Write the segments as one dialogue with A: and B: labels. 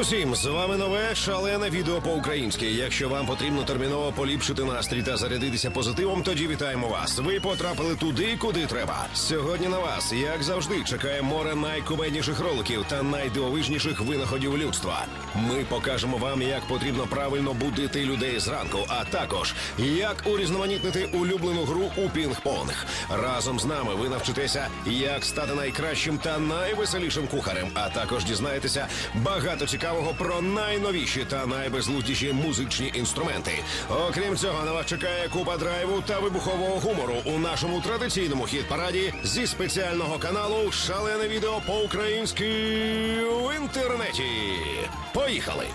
A: усім! З вами нове шалене відео по-українськи. Якщо вам потрібно терміново поліпшити настрій та зарядитися позитивом, тоді вітаємо вас. Ви потрапили туди, куди треба. Сьогодні на вас, як завжди, чекає море найкумедніших роликів та найдивовижніших винаходів людства. Ми покажемо вам, як потрібно правильно будити людей зранку, а також як урізноманітнити улюблену гру у пінг-понг. Разом з нами ви навчитеся, як стати найкращим та найвеселішим кухарем, а також дізнаєтеся багато цікавого про найновіші та найбезлуздіші музичні інструменти. Окрім цього, на вас чекає купа драйву та вибухового гумору у нашому традиційному хіт-параді зі спеціального каналу Шалене відео по-українськи в інтернеті. Поїхали!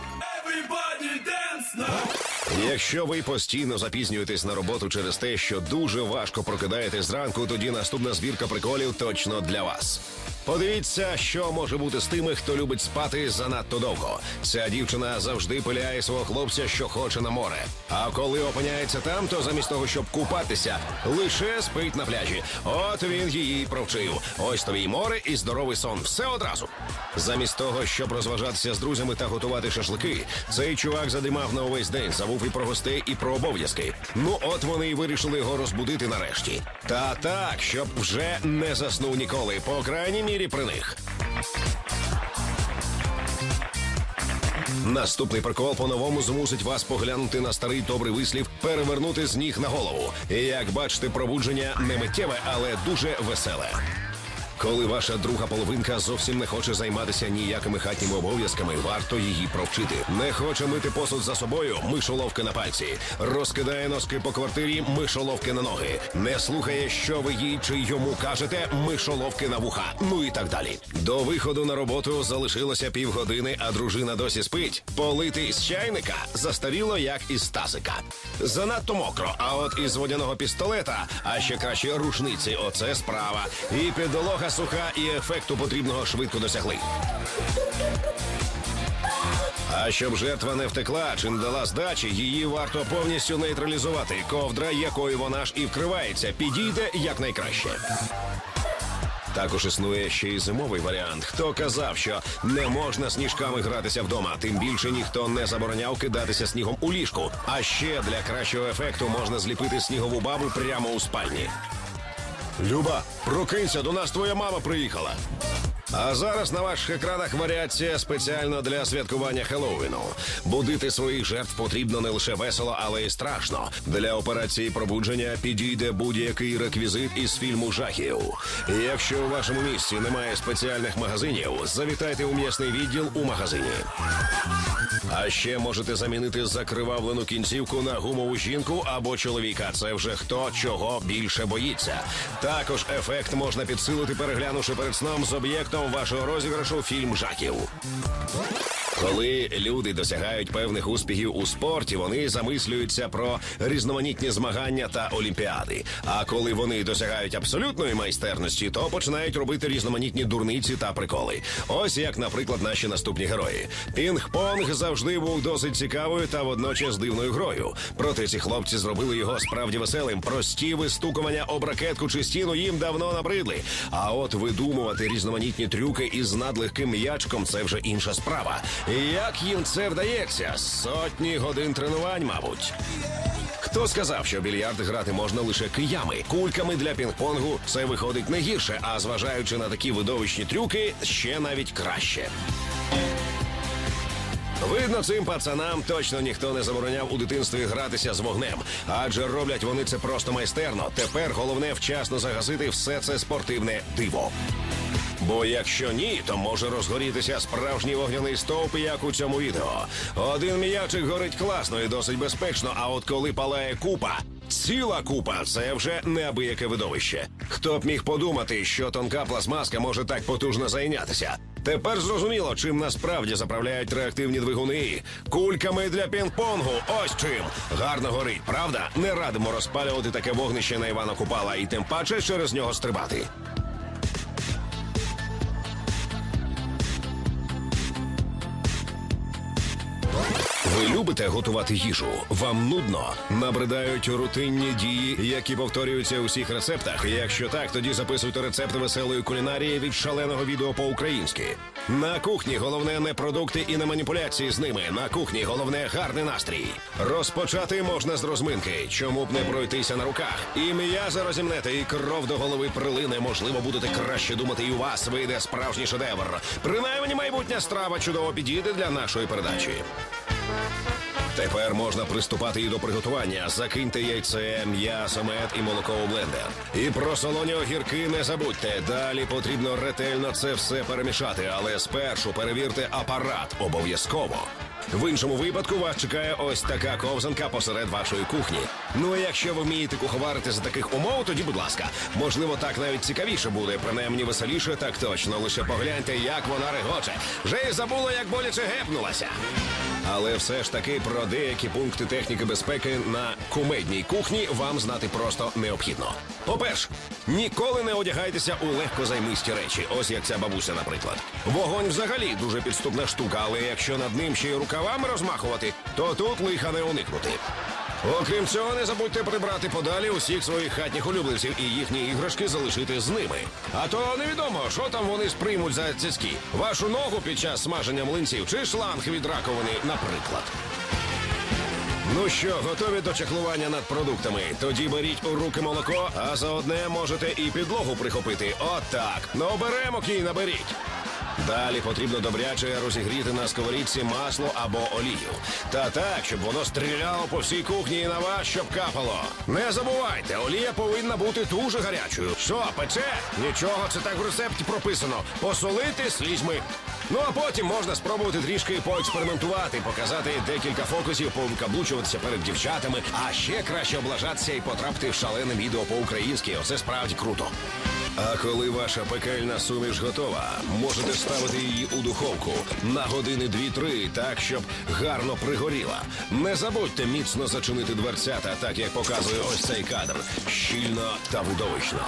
B: Everybody dance now.
A: Якщо ви постійно запізнюєтесь на роботу через те, що дуже важко прокидаєтесь зранку, тоді наступна збірка приколів точно для вас. Подивіться, що може бути з тими, хто любить спати занадто довго. Ця дівчина завжди пиляє свого хлопця, що хоче на море. А коли опиняється там, то замість того, щоб купатися, лише спить на пляжі. От він її провчив. Ось тобі й море і здоровий сон. Все одразу. Замість того, щоб розважатися з друзями та готувати шашлики, цей чувак задимав на увесь день, забув і про гостей, і про обов'язки. Ну от вони й вирішили його розбудити нарешті. Та так, щоб вже не заснув ніколи, по крайній мірі при них. Наступний прикол по-новому змусить вас поглянути на старий добрий вислів, перевернути з ніг на голову. Як бачите, пробудження не миттєве, але дуже веселе. Коли ваша друга половинка зовсім не хоче займатися ніякими хатніми обов'язками, варто її провчити. Не хоче мити посуд за собою, мишоловки на пальці. Розкидає носки по квартирі, мишоловки на ноги. Не слухає, що ви їй чи йому кажете, мишоловки на вуха. Ну і так далі. До виходу на роботу залишилося півгодини, а дружина досі спить. Полити з чайника застаріло, як із тазика. Занадто мокро, а от із водяного пістолета, а ще краще рушниці. Оце справа. І підлога суха, і ефекту потрібного швидко досягли. А щоб жертва не втекла чи не дала здачі, її варто повністю нейтралізувати. Ковдра, якою вона ж і вкривається, підійде якнайкраще. Також існує ще й зимовий варіант. Хто казав, що не можна сніжками гратися вдома, тим більше ніхто не забороняв кидатися снігом у ліжку. А ще для кращого ефекту можна зліпити снігову бабу прямо у спальні. Люба, прокинься, до нас твоя мама приїхала. А зараз на ваших екранах варіація спеціально для святкування Хеллоуіну. Будити своїх жертв потрібно не лише весело, але й страшно. Для операції пробудження підійде будь-який реквізит із фільму жахів. Якщо у вашому місці немає спеціальних магазинів, завітайте у м'ясний відділ у магазині. А ще можете замінити закривавлену кінцівку на гумову жінку або чоловіка. Це вже хто чого більше боїться. Також ефект можна підсилити, переглянувши перед сном з об'єктом вашого розіграшу фільм жахів. Коли люди досягають певних успіхів у спорті, вони замислюються про різноманітні змагання та олімпіади. А коли вони досягають абсолютної майстерності, то починають робити різноманітні дурниці та приколи. Ось як, наприклад, наші наступні герої. Пінг-понг завжди був досить цікавою та водночас дивною грою. Проте ці хлопці зробили його справді веселим. Прості вистукування об ракетку чи стіну їм давно набридли. А от видумувати різноманітні трюки із надлегким м'ячком це вже інша справа. Як їм це вдається? Сотні годин тренувань, мабуть. Хто сказав, що більярд грати можна лише киями? Кульками для пінг-понгу це виходить не гірше, а зважаючи на такі видовищні трюки, ще навіть краще. Видно, цим пацанам точно ніхто не забороняв у дитинстві гратися з вогнем, адже роблять вони це просто майстерно. Тепер головне вчасно загасити все це спортивне диво. Бо якщо ні, то може розгорітися справжній вогняний стовп, як у цьому відео. Один м'ячик горить класно і досить безпечно, а от коли палає купа. Ціла купа це вже неабияке видовище. Хто б міг подумати, що тонка пластмаска може так потужно зайнятися? Тепер зрозуміло, чим насправді заправляють реактивні двигуни. Кульками для пінг-понгу. Ось чим. Гарно горить, правда? Не радимо розпалювати таке вогнище на Івана Купала і тим паче через нього стрибати. Любите готувати їжу? Вам нудно? Набридають рутинні дії, які повторюються у всіх рецептах. Якщо так, тоді записуйте рецепти веселої кулінарії від шаленого відео по-українськи. На кухні головне не продукти і не маніпуляції з ними. На кухні головне гарний настрій. Розпочати можна з розминки. Чому б не пройтися на руках? І м'язи розімнете, і кров до голови прилине. Можливо, будете краще думати, і у вас вийде справжній шедевр. Принаймні, майбутня страва чудово підійде для нашої передачі. Тепер можна приступати і до приготування. Закиньте яйце, м'ясо, мед і молоко у блендер. І про солоні огірки не забудьте. Далі потрібно ретельно це все перемішати, але спершу перевірте апарат обов'язково. В іншому випадку вас чекає ось така ковзанка посеред вашої кухні. Ну а якщо ви вмієте куховарити за таких умов, тоді будь ласка, можливо, так навіть цікавіше буде, принаймні веселіше, так точно. Лише погляньте, як вона регоче. Вже й забула, як боляче гепнулася. Але все ж таки про деякі пункти техніки безпеки на кумедній кухні вам знати просто необхідно. По-перше, ніколи не одягайтеся у легкозаймисті речі, ось як ця бабуся, наприклад. Вогонь взагалі дуже підступна штука, але якщо над ним ще й рукавами розмахувати, то тут лиха не уникнути. Окрім цього, не забудьте прибрати подалі усіх своїх хатніх улюбленців і їхні іграшки залишити з ними. А то невідомо, що там вони сприймуть за цицьки. Вашу ногу під час смаження млинців чи шланг від раковини, наприклад. Ну що, готові до чеклування над продуктами? Тоді беріть у руки молоко, а заодне можете і підлогу прихопити. Отак. Ну беремо кій, наберіть. Далі потрібно добряче розігріти на сковорідці масло або олію. Та так, щоб воно стріляло по всій кухні і на вас, щоб капало. Не забувайте, олія повинна бути дуже гарячою. Що, пече? Нічого, це так в рецепті прописано. Посолити слізьми. Ну а потім можна спробувати трішки поекспериментувати, показати декілька фокусів, повикаблучуватися перед дівчатами, а ще краще облажатися і потрапити в шалене відео по-українськи. Оце справді круто. А коли ваша пекельна суміш готова, можете ставити її у духовку на години 2-3, так щоб гарно пригоріла. Не забудьте міцно зачинити дверцята, так як показує ось цей кадр. Щільно та видовищно.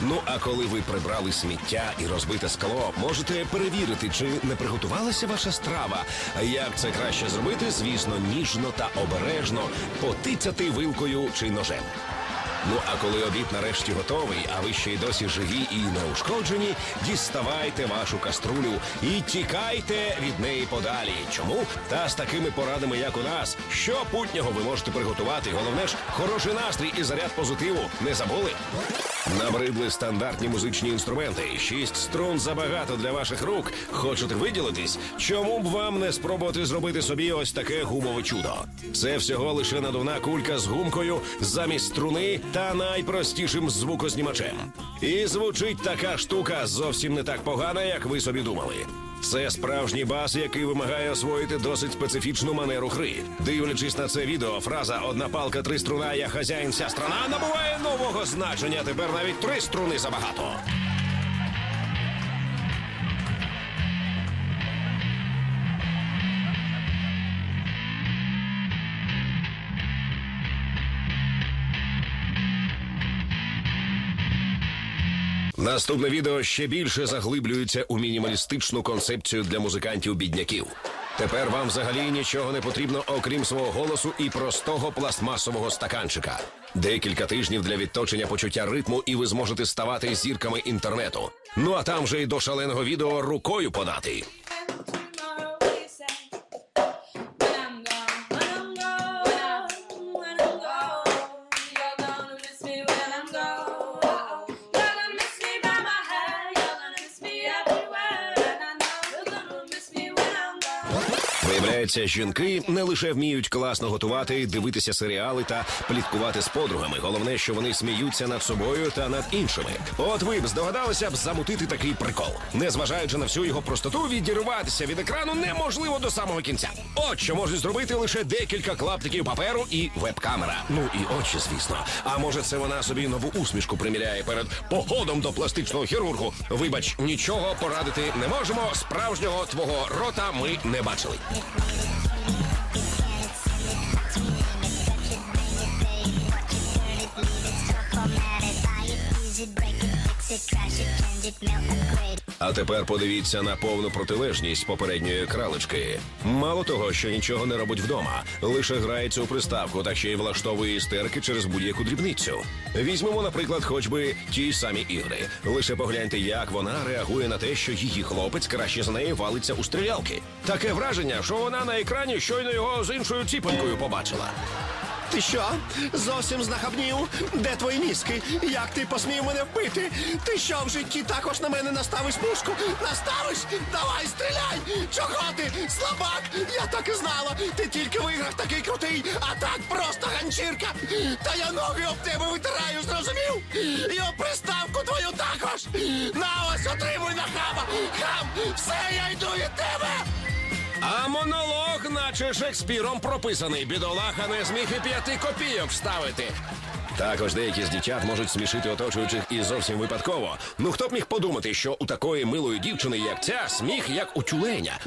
A: Ну а коли ви прибрали сміття і розбите скло, можете перевірити, чи не приготувалася ваша страва. Як це краще зробити, звісно, ніжно та обережно потицяти вилкою чи ножем. Ну а коли обід нарешті готовий, а ви ще й досі живі і неушкоджені, діставайте вашу каструлю і тікайте від неї подалі. Чому? Та з такими порадами, як у нас, що путнього ви можете приготувати. Головне ж, хороший настрій і заряд позитиву. Не забули? Набридли стандартні музичні інструменти. Шість струн забагато для ваших рук. Хочете виділитись? Чому б вам не спробувати зробити собі ось таке гумове чудо? Це всього лише надувна кулька з гумкою замість струни та найпростішим звукознімачем. І звучить така штука зовсім не так погана, як ви собі думали. Це справжній бас, який вимагає освоїти досить специфічну манеру гри. Дивлячись на це відео, фраза одна палка, три струна, я хазяїн, вся страна набуває нового значення. Тепер навіть три струни забагато. Наступне відео ще більше заглиблюється у мінімалістичну концепцію для музикантів-бідняків. Тепер вам взагалі нічого не потрібно, окрім свого голосу і простого пластмасового стаканчика. Декілька тижнів для відточення почуття ритму, і ви зможете ставати зірками інтернету. Ну а там же й до шаленого відео рукою подати. Виявляється, жінки не лише вміють класно готувати, дивитися серіали та пліткувати з подругами. Головне, що вони сміються над собою та над іншими. От ви б здогадалися б замутити такий прикол. Незважаючи на всю його простоту, відірватися від екрану неможливо до самого кінця. От що можуть зробити лише декілька клаптиків паперу і веб-камера. Ну і очі, звісно. А може, це вона собі нову усмішку приміряє перед походом до пластичного хірургу. Вибач, нічого порадити не можемо. Справжнього твого рота ми не бачили. А тепер подивіться на повну протилежність попередньої кралечки. Мало того, що нічого не робить вдома, лише грається у приставку та ще й влаштовує істерики через будь-яку дрібницю. Візьмемо, наприклад, хоч би ті самі ігри. Лише погляньте, як вона реагує на те, що її хлопець краще за неї валиться у стрілялки. Таке враження, що вона на екрані щойно його з іншою ціпонькою побачила.
C: Ти що? Зовсім знахабнів? Де твої мізки? Як ти посмів мене вбити? Ти що в житті також на мене наставиш пушку? Наставиш? Давай, стріляй! Чого ти? Слабак! Я так і знала! Ти тільки в іграх такий крутий, а так просто ганчірка! Та я ноги об тебе витираю, зрозумів? І об приставку твою також! На ось отримуй на хама! Хам! Все, я йду від тебе!
A: А монолог, наче Шекспіром прописаний, бідолаха не зміг і п'яти копійок вставити. Також деякі з дівчат можуть смішити оточуючих і зовсім випадково. Ну хто б міг подумати, що у такої милої дівчини, як ця, сміх як у тюленя.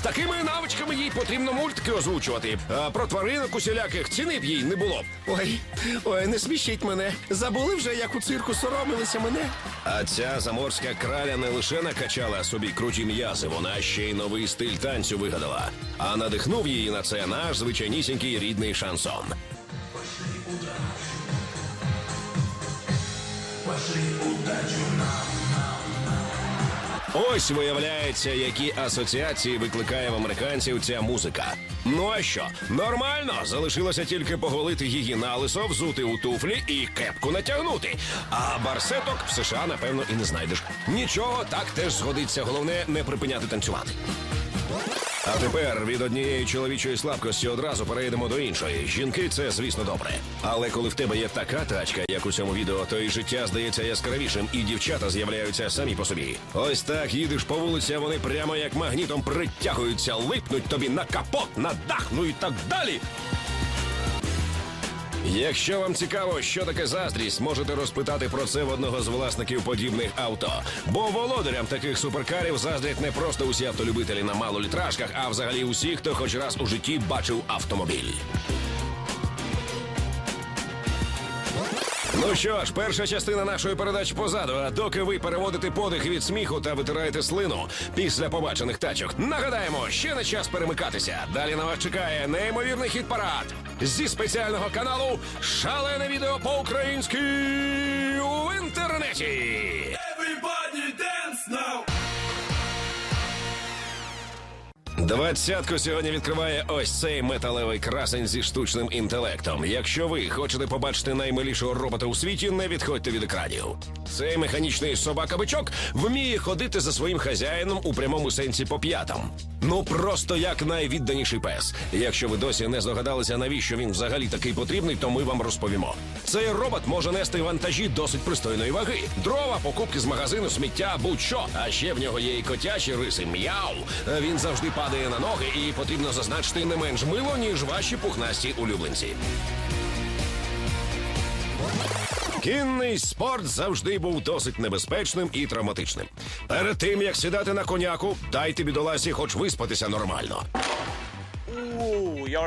A: З такими навичками їй потрібно мультики озвучувати. А про тваринок усіляких ціни б їй не було.
C: Ой, ой, не смішіть мене. Забули вже, як у цирку соромилися мене.
A: А ця заморська краля не лише накачала собі круті м'язи, вона ще й новий стиль танцю вигадала. А надихнув її на це наш звичайнісінький рідний шансон. Ось виявляється, які асоціації викликає в американців ця музика. Ну а що? Нормально, залишилося тільки поголити її налисо, взути у туфлі і кепку натягнути. А барсеток в США, напевно, і не знайдеш. Нічого, так теж згодиться. Головне не припиняти танцювати. А тепер від однієї чоловічої слабкості одразу перейдемо до іншої. Жінки це, звісно, добре. Але коли в тебе є така тачка, як у цьому відео, то і життя здається яскравішим, і дівчата з'являються самі по собі. Ось так їдеш по вулиці, а вони прямо як магнітом притягуються, липнуть тобі на капот, на дах, ну і так далі. Якщо вам цікаво, що таке заздрість, можете розпитати про це в одного з власників подібних авто. Бо володарям таких суперкарів заздрять не просто усі автолюбителі на малолітражках, а взагалі усі, хто хоч раз у житті бачив автомобіль. Ну що ж, перша частина нашої передачі позаду. А доки ви переводите подих від сміху та витираєте слину після побачених тачок, нагадаємо, ще не час перемикатися. Далі на вас чекає неймовірний хіт парад зі спеціального каналу Шалене відео по-українськи в інтернеті. Двадцятку сьогодні відкриває ось цей металевий красень зі штучним інтелектом. Якщо ви хочете побачити наймилішого робота у світі, не відходьте від екранів. Цей механічний собака-бичок вміє ходити за своїм хазяїном у прямому сенсі по п'ятам. Ну просто як найвідданіший пес. Якщо ви досі не здогадалися, навіщо він взагалі такий потрібний, то ми вам розповімо. Цей робот може нести вантажі досить пристойної ваги. Дрова, покупки з магазину, сміття, будь-що. А ще в нього є і котячі риси, м'яу. Він завжди падає на ноги, і потрібно зазначити не менш мило, ніж ваші пухнасті улюбленці. Кінний спорт завжди був досить небезпечним і травматичним. Перед тим як сідати на коняку, дайте бідоласі хоч виспатися нормально.
D: Ooh, you?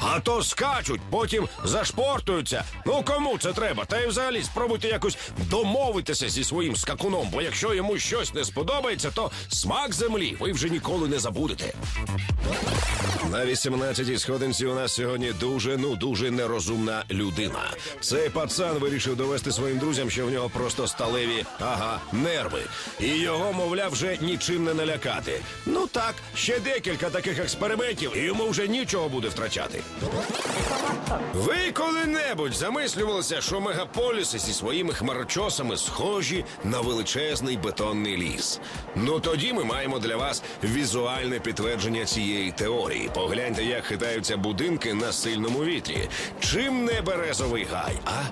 A: А то скачуть, потім зашпортуються. Ну кому це треба? Та й взагалі спробуйте якось домовитися зі своїм скакуном, бо якщо йому щось не сподобається, то смак землі ви вже ніколи не забудете. На 18-й сходинці у нас сьогодні дуже, ну дуже нерозумна людина. Цей пацан вирішив довести своїм друзям, що в нього просто сталеві, ага, нерви. І його, мовляв, вже нічим не налякати. Ну так, ще декілька таких експериментів, і йому вже нічого буде втрачати. Ви коли-небудь замислювалися, що мегаполіси зі своїми хмарочосами схожі на величезний бетонний ліс. Ну тоді ми маємо для вас візуальне підтвердження цієї теорії. Погляньте, як хитаються будинки на сильному вітрі. Чим не березовий гай, а?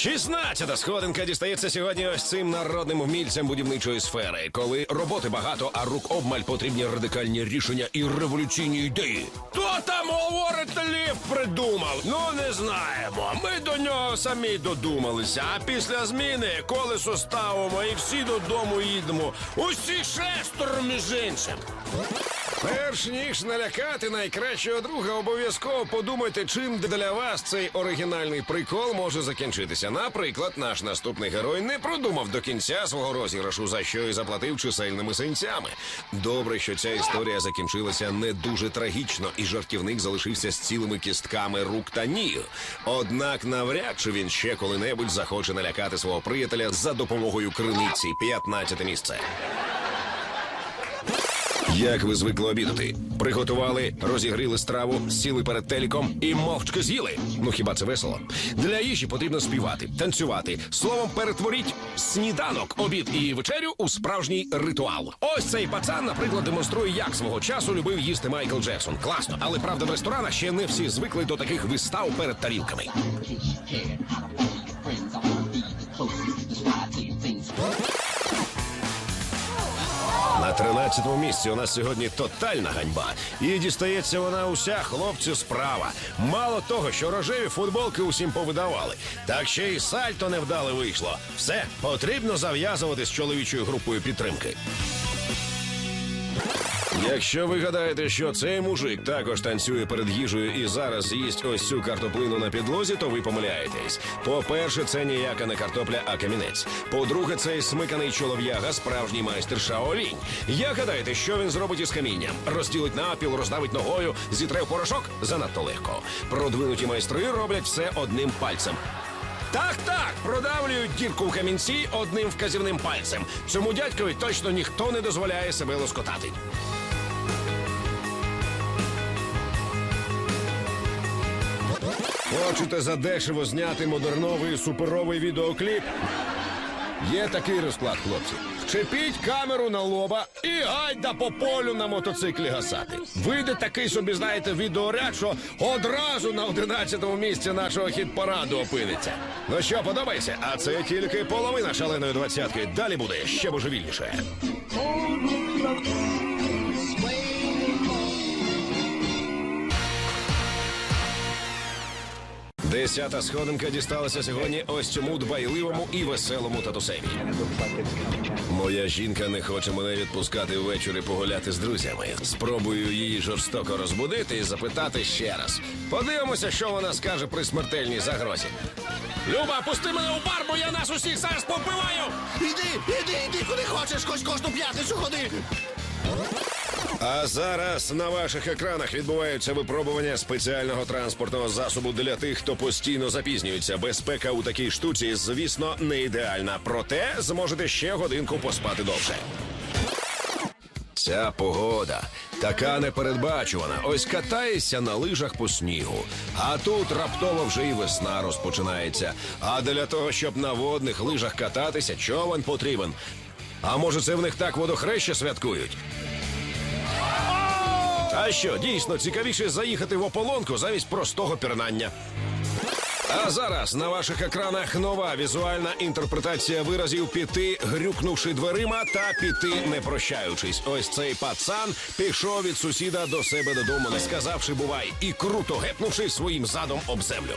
A: Шістнадцята сходинка дістається сьогодні ось цим народним вмільцям будівничої сфери, коли роботи багато, а рук обмаль потрібні радикальні рішення і революційні ідеї. Хто там говорить, ліфт придумав? Ну не знаємо. Ми до нього самі додумалися. А після зміни колесо ставимо і всі додому їдемо. Усі шестеро між іншим. Перш ніж налякати найкращого друга, обов'язково подумайте, чим для вас цей оригінальний прикол може закінчитися. Наприклад, наш наступний герой не продумав до кінця свого розіграшу, за що і заплатив чисельними синцями. Добре, що ця історія закінчилася не дуже трагічно, і жартівник залишився з цілими кістками рук та ніг. Однак навряд чи він ще коли-небудь захоче налякати свого приятеля за допомогою криниці. 15 місце. Як ви звикли обідати? Приготували, розігріли страву, сіли перед телеком і мовчки з'їли. Ну хіба це весело? Для їжі потрібно співати, танцювати. Словом, перетворіть сніданок, обід і вечерю у справжній ритуал. Ось цей пацан, наприклад, демонструє, як свого часу любив їсти Майкл Джексон. Класно, але правда, в ресторанах ще не всі звикли до таких вистав перед тарілками. На 13-му місці у нас сьогодні тотальна ганьба. І дістається вона уся хлопцю справа. Мало того, що рожеві футболки усім повидавали, так ще й сальто невдале вийшло. Все потрібно зав'язувати з чоловічою групою підтримки. Якщо ви гадаєте, що цей мужик також танцює перед їжею і зараз з'їсть ось цю картоплину на підлозі, то ви помиляєтесь. По-перше, це ніяка не картопля, а камінець. По-друге, цей смиканий чолов'яга, справжній майстер Шаолінь. Як гадаєте, що він зробить із камінням? Розділить напіл, роздавить ногою, зітре в порошок занадто легко. Продвинуті майстри роблять все одним пальцем. Так, так, продавлюють дірку в камінці одним вказівним пальцем. Цьому дядькові точно ніхто не дозволяє себе лоскотати. Хочете задешево зняти модерновий суперовий відеокліп? Є такий розклад, хлопці. Вчепіть камеру на лоба і гайда по полю на мотоциклі гасати. Вийде такий собі, знаєте, відеоряд, що одразу на 11-му місці нашого хіт-параду опиниться. Ну що, подобається? А це тільки половина шаленої двадцятки. Далі буде ще божевільніше. Десята сходинка дісталася сьогодні ось цьому дбайливому і веселому татусеві. Моя жінка не хоче мене відпускати ввечері погуляти з друзями. Спробую її жорстоко розбудити і запитати ще раз. Подивимося, що вона скаже при смертельній загрозі. Люба, пусти мене у бар, бо я нас усіх зараз побиваю!
C: Іди, іди, іди, куди хочеш, хоч кожну п'ятницю ходи.
A: А зараз на ваших екранах відбуваються випробування спеціального транспортного засобу для тих, хто постійно запізнюється. Безпека у такій штуці, звісно, не ідеальна. Проте зможете ще годинку поспати довше. Ця погода така непередбачувана. Ось катаєшся на лижах по снігу. А тут раптово вже і весна розпочинається. А для того, щоб на водних лижах кататися, човен потрібен. А може, це в них так водохреща святкують? А що, дійсно цікавіше заїхати в ополонку замість простого пірнання. А зараз на ваших екранах нова візуальна інтерпретація виразів піти, грюкнувши дверима та піти не прощаючись. Ось цей пацан пішов від сусіда до себе додому, не сказавши бувай, і круто гепнувши своїм задом об землю.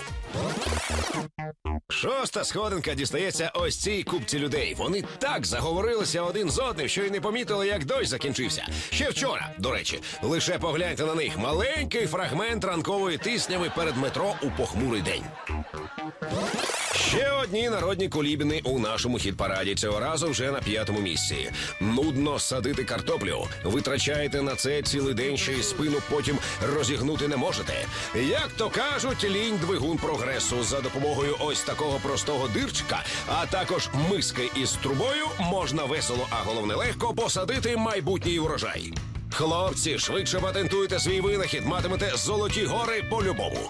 A: Шоста сходинка дістається ось цій купці людей. Вони так заговорилися один з одним, що й не помітили, як дощ закінчився. Ще вчора, до речі, лише погляньте на них маленький фрагмент ранкової тисняви перед метро у похмурий день. Ще одні народні колібіни у нашому хіт-параді. Цього разу вже на п'ятому місці. Нудно садити картоплю. Витрачаєте на це цілий день, ще й спину потім розігнути не можете. Як то кажуть, лінь двигун прогресу за допомогою ось такого простого дирчика, а також миски із трубою можна весело, а головне легко посадити майбутній урожай. Хлопці, швидше патентуйте свій винахід, матимете золоті гори по-любому.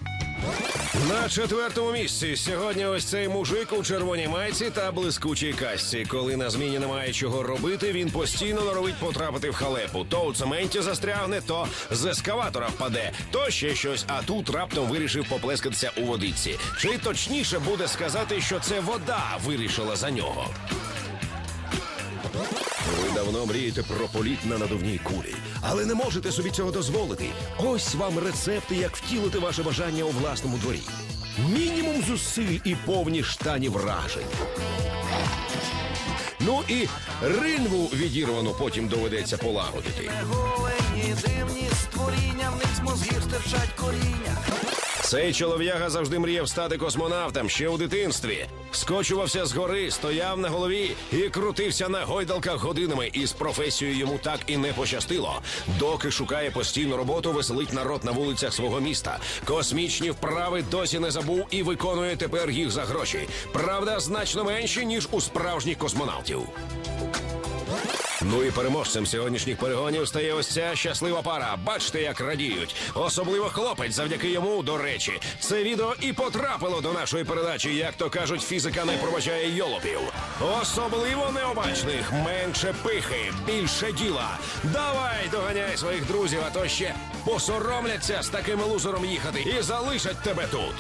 A: На четвертому місці сьогодні ось цей мужик у червоній майці та блискучій касці. Коли на зміні немає чого робити, він постійно норовить потрапити в халепу. То у цементі застрягне, то з ескаватора впаде, то ще щось. А тут раптом вирішив поплескатися у водиці. Чи точніше буде сказати, що це вода вирішила за нього? Ви давно мрієте про політ на надувній кулі, але не можете собі цього дозволити. Ось вам рецепти, як втілити ваше бажання у власному дворі. Мінімум зусиль і повні штані вражень. Ну і ринву відірвану потім доведеться полагодити.
E: Голені дивні створіння, в них з мозгів стирчать коріння.
A: Цей чолов'яга завжди мріяв стати космонавтом ще у дитинстві. Скочувався з гори, стояв на голові і крутився на гойдалках годинами. І з професією йому так і не пощастило. Доки шукає постійну роботу, веселить народ на вулицях свого міста. Космічні вправи досі не забув і виконує тепер їх за гроші. Правда, значно менші ніж у справжніх космонавтів. Ну і переможцем сьогоднішніх перегонів стає ось ця щаслива пара. Бачите, як радіють. Особливо хлопець, завдяки йому, до речі. Це відео і потрапило до нашої передачі. Як то кажуть, фізика не пробачає йолопів. Особливо необачних, менше пихи, більше діла. Давай доганяй своїх друзів, а то ще посоромляться з таким лузером їхати і залишать тебе тут.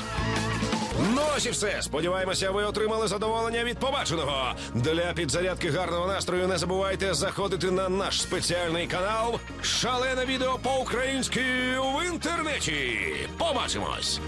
A: Ну ось і все. Сподіваємося, ви отримали задоволення від побаченого. Для підзарядки гарного настрою не забувайте заходити на наш спеціальний канал. Шалене відео по-українськи в інтернеті. Побачимось!